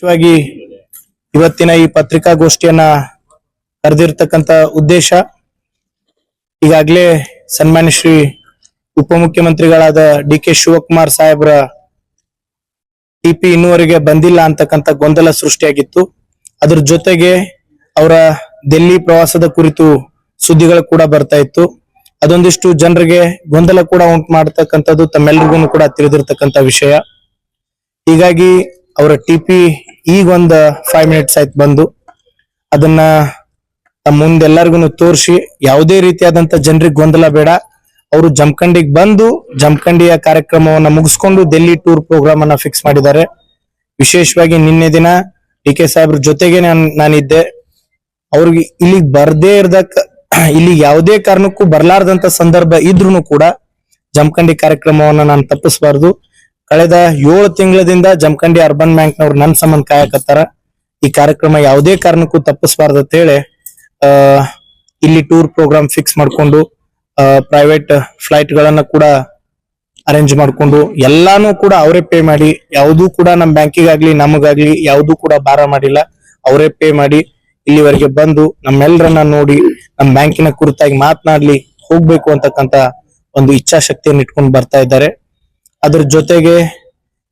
ವಿಶೇಷವಾಗಿ ಇವತ್ತಿನ ಈ ಪತ್ರಿಕಾಗೋಷ್ಠಿಯನ್ನ ಕರೆದಿರ್ತಕ್ಕಂತ ಉದ್ದೇಶ, ಈಗಾಗಲೇ ಸನ್ಮಾನ್ಯ ಶ್ರೀ ಉಪಮುಖ್ಯಮಂತ್ರಿಗಳಾದ ಡಿ ಕೆ ಶಿವಕುಮಾರ್ ಸಾಹೇಬ್ರ ಟಿಪಿ ಇನ್ನುವರೆಗೆ ಬಂದಿಲ್ಲ ಅಂತಕ್ಕಂಥ ಗೊಂದಲ ಸೃಷ್ಟಿಯಾಗಿತ್ತು. ಅದ್ರ ಜೊತೆಗೆ ಅವರ ದೆಲ್ಲಿ ಪ್ರವಾಸದ ಕುರಿತು ಸುದ್ದಿಗಳು ಕೂಡ ಬರ್ತಾ ಇತ್ತು. ಅದೊಂದಿಷ್ಟು ಜನರಿಗೆ ಗೊಂದಲ ಕೂಡ ಉಂಟು ಮಾಡತಕ್ಕಂಥದ್ದು ತಮ್ಮೆಲ್ಲರಿಗೂ ಕೂಡ ತಿಳಿದಿರ್ತಕ್ಕಂಥ ವಿಷಯ. ಹೀಗಾಗಿ ಅವರ ಟಿಪಿ ಈಗ ಒಂದ್ ಫೈವ್ ಮಿನಿಟ್ಸ್ ಆಯ್ತು ಬಂದು. ಅದನ್ನ ಮುಂದೆಲ್ಲರಿಗೂ ತೋರಿಸಿ, ಯಾವುದೇ ರೀತಿಯಾದಂತ ಜನರಿಗೆ ಗೊಂದಲ ಬೇಡ. ಅವರು ಜಮಖಂಡಿಗೆ ಬಂದು, ಜಮಖಂಡಿಯ ಕಾರ್ಯಕ್ರಮವನ್ನ ಮುಗಿಸ್ಕೊಂಡು ಡೆಲ್ಲಿ ಟೂರ್ ಪ್ರೋಗ್ರಾಮ್ ಅನ್ನ ಫಿಕ್ಸ್ ಮಾಡಿದ್ದಾರೆ. ವಿಶೇಷವಾಗಿ ನಿನ್ನೆ ದಿನ ಡಿ ಕೆ ಸಾಹೇಬ್ರ ಜೊತೆಗೆ ನಾನು, ನಾನಿದ್ದೆ. ಅವ್ರಿಗೆ ಇಲ್ಲಿಗೆ ಬರ್ದೇ ಇರ್ದಕ್ಕ ಇಲ್ಲಿ ಯಾವುದೇ ಕಾರಣಕ್ಕೂ ಬರ್ಲಾರ್ದಂತ ಸಂದರ್ಭ ಇದ್ರೂ ಕೂಡ ಜಮಖಂಡಿ ಕಾರ್ಯಕ್ರಮವನ್ನ ನಾನು ತಪ್ಪಿಸಬಾರ್ದು. ಕಳೆದ ಏಳು ತಿಂಗಳದಿಂದ ಜಮಖಂಡಿ ಅರ್ಬನ್ ಬ್ಯಾಂಕ್ ನವ್ರು ನನ್ನ ಸಂಬಂಧ ಕಾಯಕತ್ತಾರ ಈ ಕಾರ್ಯಕ್ರಮ ಯಾವುದೇ ಕಾರಣಕ್ಕೂ ತಪ್ಪಿಸಬಾರ್ದು ಅಂತ ಹೇಳಿ ಇಲ್ಲಿ ಟೂರ್ ಪ್ರೋಗ್ರಾಮ್ ಫಿಕ್ಸ್ ಮಾಡ್ಕೊಂಡು ಪ್ರೈವೇಟ್ ಫ್ಲೈಟ್ ಗಳನ್ನ ಕೂಡ ಅರೇಂಜ್ ಮಾಡ್ಕೊಂಡು, ಎಲ್ಲಾನು ಕೂಡ ಅವರೇ ಪೇ ಮಾಡಿ, ಯಾವುದೂ ಕೂಡ ನಮ್ಮ ಬ್ಯಾಂಕಿಗಾಗ್ಲಿ, ನಮಗಾಗ್ಲಿ ಯಾವುದೂ ಕೂಡ ಭಾರ ಮಾಡಿಲ್ಲ. ಅವರೇ ಪೇ ಮಾಡಿ ಇಲ್ಲಿವರೆಗೆ ಬಂದು ನಮ್ಮೆಲ್ಲರನ್ನ ನೋಡಿ ನಮ್ಮ ಬ್ಯಾಂಕಿನ ಕುರಿತಾಗಿ ಮಾತನಾಡ್ಲಿ ಹೋಗ್ಬೇಕು ಅಂತಕ್ಕಂತ ಒಂದು ಇಚ್ಛಾಶಕ್ತಿಯನ್ನು ಇಟ್ಕೊಂಡು ಬರ್ತಾ ಇದ್ದಾರೆ. ಅದ್ರ ಜೊತೆಗೆ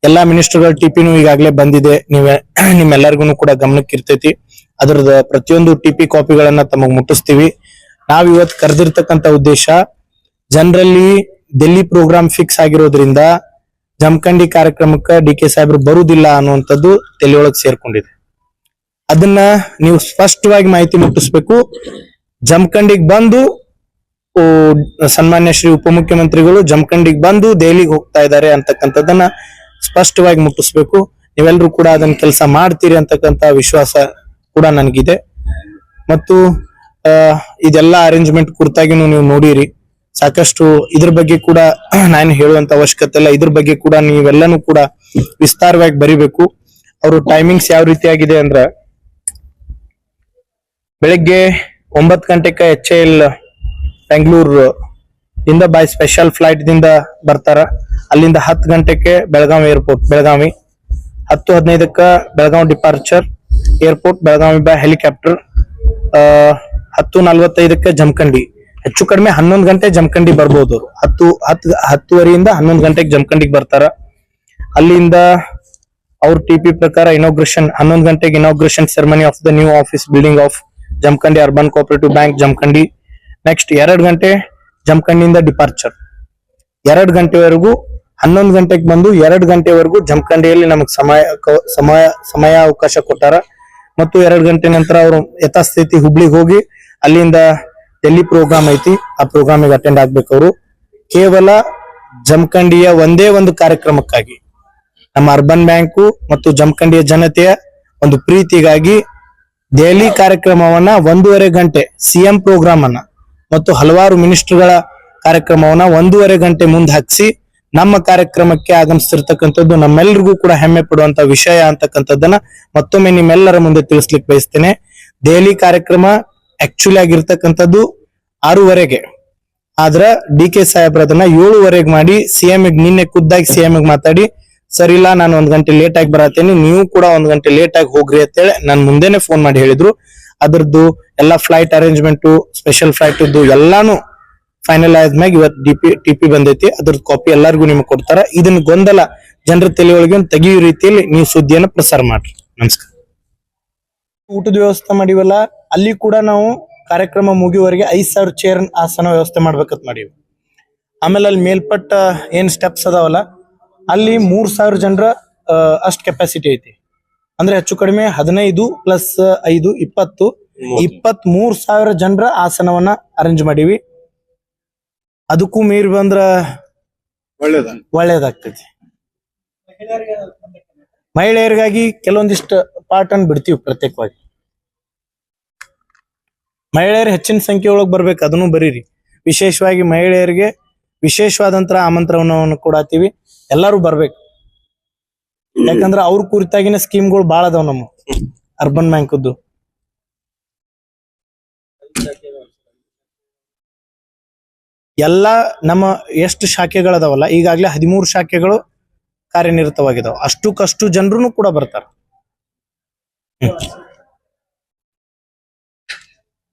ಎಲ್ಲಾ ಮಿನಿಸ್ಟರ್ಗಳ ಟಿಪಿನೂ ಈಗಾಗಲೇ ಬಂದಿದೆ. ನೀವೇ ನಿಮ್ಮೆಲ್ಲರಿಗೂ ಕೂಡ ಗಮನಕ್ಕೆ ಇರ್ತೈತಿ. ಅದ್ರದ ಪ್ರತಿಯೊಂದು ಟಿಪಿ ಕಾಪಿಗಳನ್ನ ತಮಗ್ ಮುಟ್ಟಿಸ್ತೀವಿ. ನಾವ್ ಇವತ್ ಕರೆದಿರ್ತಕ್ಕಂತ ಉದ್ದೇಶ, ಜನರಲ್ಲಿ ಡೆಲ್ಲಿ ಪ್ರೋಗ್ರಾಮ್ ಫಿಕ್ಸ್ ಆಗಿರೋದ್ರಿಂದ ಜಮಖಂಡಿ ಕಾರ್ಯಕ್ರಮಕ್ಕೆ ಡಿ ಕೆ ಸಾಹೇಬ್ರು ಬರುವುದಿಲ್ಲ ಅನ್ನುವಂಥದ್ದು ತಲೆಯೊಳಗೆ ಸೇರ್ಕೊಂಡಿದೆ. ಅದನ್ನ ನೀವು ಸ್ಪಷ್ಟವಾಗಿ ಮಾಹಿತಿ ಮುಟ್ಟಿಸ್ಬೇಕು. ಜಮಖಂಡಿಗೆ ಬಂದು ಸನ್ಮಾನ್ಯ ಶ್ರೀ ಉಪಮುಖ್ಯಮಂತ್ರಿಗಳು ಜಮಖಂಡಿಗೆ ಬಂದು ದೆಹಲಿಗೆ ಹೋಗ್ತಾ ಇದ್ದಾರೆ ಅಂತಕ್ಕಂಥದ್ದನ್ನ ಸ್ಪಷ್ಟವಾಗಿ ಮುಟ್ಟಿಸ್ಬೇಕು. ನೀವೆಲ್ಲರೂ ಕೂಡ ಅದನ್ನ ಕೆಲಸ ಮಾಡ್ತೀರಿ ಅಂತಕ್ಕಂತ ವಿಶ್ವಾಸ ಕೂಡ ನನಗಿದೆ. ಮತ್ತು ಇದೆಲ್ಲ ಅರೇಂಜ್ಮೆಂಟ್ ಕುರಿತಾಗಿನೂ ನೀವು ನೋಡಿರಿ. ಸಾಕಷ್ಟು ಇದ್ರ ಬಗ್ಗೆ ಕೂಡ ನಾನು ಹೇಳುವಂತ ಅವಶ್ಯಕತೆ ಇಲ್ಲ. ಇದ್ರ ಬಗ್ಗೆ ಕೂಡ ನೀವೆಲ್ಲನೂ ಕೂಡ ವಿಸ್ತಾರವಾಗಿ ಬರಿಬೇಕು. ಅವರು ಟೈಮಿಂಗ್ಸ್ ಯಾವ ರೀತಿಯಾಗಿದೆ ಅಂದ್ರೆ, ಬೆಳಿಗ್ಗೆ ಒಂಬತ್ತು ಗಂಟೆಗೆ ಎಚ್ ಎಲ್ ಬೆಂಗಳೂರು ಇಂದ ಬೈ ಸ್ಪೆಷಲ್ ಫ್ಲೈಟ್ ದಿಂದ ಬರ್ತಾರ. ಅಲ್ಲಿಂದ ಹತ್ತು ಗಂಟೆಗೆ ಬೆಳಗಾವಿ ಏರ್ಪೋರ್ಟ್ ಬೆಳಗಾವಿ. ಹತ್ತು ಹದಿನೈದಕ್ಕ Belagavi departure airport Belagavi by helicopter ಹತ್ತು ನಲ್ವತ್ತೈದಕ್ಕೆ ಜಮಖಂಡಿ. ಹೆಚ್ಚು ಕಡಿಮೆ ಹನ್ನೊಂದು ಗಂಟೆ ಜಮಖಂಡಿ ಬರ್ಬೋದು ಅವರು. ಹತ್ತು ಹತ್ತು, ಹತ್ತುವರೆಯಿಂದ ಹನ್ನೊಂದು ಗಂಟೆಗೆ ಜಮಖಂಡಿಗೆ ಬರ್ತಾರ. ಅಲ್ಲಿಂದ ಅವ್ರ ಟಿಪಿ ಪ್ರಕಾರ ಇನಾಗ್ರೇಷನ್ ಹನ್ನೊಂದು ಗಂಟೆಗೆ inauguration ceremony of the new office building of Jamakhandi urban cooperative bank Jamakhandi. Next ಎರಡು ಗಂಟೆ ಜಮಖಂಡಿಯಿಂದ ಡಿಪಾರ್ಚರ್ ಎರಡು ಗಂಟೆವರೆಗೂ, ಹನ್ನೊಂದು ಗಂಟೆಗೆ ಬಂದು ಎರಡು ಗಂಟೆವರೆಗೂ ಜಮಖಂಡಿಯಲ್ಲಿ ನಮಗೆ ಸಮಯ ಸಮಯ ಸಮಯ ಅವಕಾಶ ಕೊಟ್ಟಾರ. ಮತ್ತು ಎರಡು ಗಂಟೆ ನಂತರ ಅವರು ಯಥಾಸ್ಥಿತಿ ಹುಬ್ಳಿಗೆ ಹೋಗಿ ಅಲ್ಲಿಂದ ಡೆಲ್ಲಿ ಪ್ರೋಗ್ರಾಮ್ ಐತಿ. ಆ ಪ್ರೋಗ್ರಾಮಿಗೆ ಅಟೆಂಡ್ ಆಗ್ಬೇಕು ಅವರು. ಕೇವಲ ಜಮಖಂಡಿಯ ಒಂದೇ ಒಂದು ಕಾರ್ಯಕ್ರಮಕ್ಕಾಗಿ. ನಮ್ಮ ಅರ್ಬನ್ ಬ್ಯಾಂಕು ಮತ್ತು ಜಮಖಂಡಿಯ ಜನತೆಯ ಒಂದು ಪ್ರೀತಿಗಾಗಿ ದೆಹಲಿ ಕಾರ್ಯಕ್ರಮವನ್ನ ಒಂದೂವರೆ ಗಂಟೆ ಸಿಎಂ ಪ್ರೋಗ್ರಾಮ್ ಅನ್ನ ಮತ್ತು ಹಲವಾರು ಮಿನಿಸ್ಟರ್ಗಳ ಕಾರ್ಯಕ್ರಮವನ್ನ ಒಂದೂವರೆ ಗಂಟೆ ಮುಂದೆ ಹಾಕಿಸಿ ನಮ್ಮ ಕಾರ್ಯಕ್ರಮಕ್ಕೆ ಆಗಮಿಸ್ತಿರ್ತಕ್ಕಂಥದ್ದು ನಮ್ಮೆಲ್ಲರಿಗೂ ಕೂಡ ಹೆಮ್ಮೆ ಪಡುವಂತ ವಿಷಯ ಅಂತಕ್ಕಂಥದ್ದನ್ನ ಮತ್ತೊಮ್ಮೆ ನಿಮ್ಮೆಲ್ಲರ ಮುಂದೆ ತಿಳಿಸ್ಲಿಕ್ಕೆ ಬಯಸ್ತೇನೆ. ದೆಹಲಿ ಕಾರ್ಯಕ್ರಮ ಆಕ್ಚುಲಿ ಆಗಿರ್ತಕ್ಕಂಥದ್ದು ಆರೂವರೆಗೆ. ಆದ್ರ ಡಿ ಕೆ ಸಾಹೇಬ್ರ ಅದನ್ನ ಏಳುವರೆಗೆ ಮಾಡಿ ಸಿಎಂ ನಿನ್ನೆ ಖುದ್ದಾಗಿ ಸಿಎಂ ಮಾತಾಡಿ, ಸರಿ ಇಲ್ಲ, ನಾನು ಒಂದ್ ಗಂಟೆ ಲೇಟ್ ಆಗಿ ಬರತ್ತೇನೆ, ನೀವು ಕೂಡ ಒಂದ್ ಗಂಟೆ ಲೇಟ್ ಆಗಿ ಹೋಗ್ರಿ ಅಂತೇಳಿ ನನ್ ಮುಂದೆನೆ ಫೋನ್ ಮಾಡಿ ಹೇಳಿದ್ರು. ಅದ್ರದ್ದು ಎಲ್ಲಾ ಫ್ಲೈಟ್ ಅರೇಂಜ್ಮೆಂಟ್ ಸ್ಪೆಷಲ್ ಫ್ಲೈಟ್ ಎಲ್ಲಾನು ಫೈನಲ್ ಆದ್ಮ್ಯಾಗ ಇವತ್ತು ಡಿ ಪಿ ಟಿ ಪಿ ಬಂದೈತಿ. ಅದ್ರದ್ದು ಕಾಪಿ ಎಲ್ಲರಿಗೂ ನಿಮ್ಗೆ ಕೊಡ್ತಾರ. ಇದನ್ನ ಗೊಂದಲ ಜನರ ತಲೆಯೊಳಗೆ ಒಂದು ತೆಗಿಯೋ ರೀತಿಯಲ್ಲಿ ನೀವು ಸುದ್ದಿಯನ್ನು ಪ್ರಸಾರ ಮಾಡ್ರಿ. ನಮಸ್ಕಾರ. ಊಟದ ವ್ಯವಸ್ಥೆ ಮಾಡಿವಲ್ಲ, ಅಲ್ಲಿ ಕೂಡ ನಾವು ಕಾರ್ಯಕ್ರಮ ಮುಗಿಯುವವರೆಗೆ ಐದ್ ಸಾವಿರ ಚೇರ್ ಆಸನ ವ್ಯವಸ್ಥೆ ಮಾಡ್ಬೇಕಂತ ಮಾಡೀವಿ. ಆಮೇಲೆ ಅಲ್ಲಿ ಮೇಲ್ಪಟ್ಟ ಏನ್ ಸ್ಟೆಪ್ಸ್ ಅದಾವಲ್ಲ, ಅಲ್ಲಿ ಮೂರ್ ಸಾವಿರ ಜನರ ಅಷ್ಟ್ ಕೆಪಾಸಿಟಿ ಐತಿ. ಅಂದ್ರೆ ಹೆಚ್ಚು ಕಡಿಮೆ ಹದಿನೈದು ಪ್ಲಸ್ ಐದು ಇಪ್ಪತ್ತು. ಇಪ್ಪತ್ ಮೂರ್ ಸಾವಿರ ಜನರ ಆಸನವನ್ನ ಅರೇಂಜ್ ಮಾಡಿವಿ. ಅದಕ್ಕೂ ಮೀರಿ ಬಂದ್ರ ಒಳ್ಳೇದ? ಒಳ್ಳೇದಾಗ್ತೈತಿ ಮಹಿಳೆಯರಿಗಾಗಿ ಕೆಲವೊಂದಿಷ್ಟು ಪಾರ್ಟ್ ಅನ್ನು ಬಿಡ್ತೀವಿ ಪ್ರತ್ಯೇಕವಾಗಿ. ಮಹಿಳೆಯರು ಹೆಚ್ಚಿನ ಸಂಖ್ಯೆ ಒಳಗೆ ಬರ್ಬೇಕು ಅದನ್ನು ಬರೀರಿ. ವಿಶೇಷವಾಗಿ ಮಹಿಳೆಯರಿಗೆ ವಿಶೇಷವಾದಂತ ಆಮಂತ್ರಣವನ್ನು ಕೊಡತ್ತೀವಿ ಎಲ್ಲರೂ ಬರ್ಬೇಕು. ಯಾಕಂದ್ರ ಅವ್ರ ಕುರಿತಾಗಿನ ಸ್ಕೀಮ್ಗಳು ಬಾಳ ಅದಾವ ನಮ್ಮ ಅರ್ಬನ್ ಬ್ಯಾಂಕದ್ದು ಎಲ್ಲಾ ನಮ್ಮ ಎಷ್ಟು ಶಾಖೆಗಳದಾವಲ್ಲ, ಈಗಾಗಲೇ ಹದಿಮೂರು ಶಾಖೆಗಳು ಕಾರ್ಯನಿರತವಾಗಿದಾವ. ಅಷ್ಟಕ್ಕಷ್ಟು ಜನರು ಕೂಡ ಬರ್ತಾರ.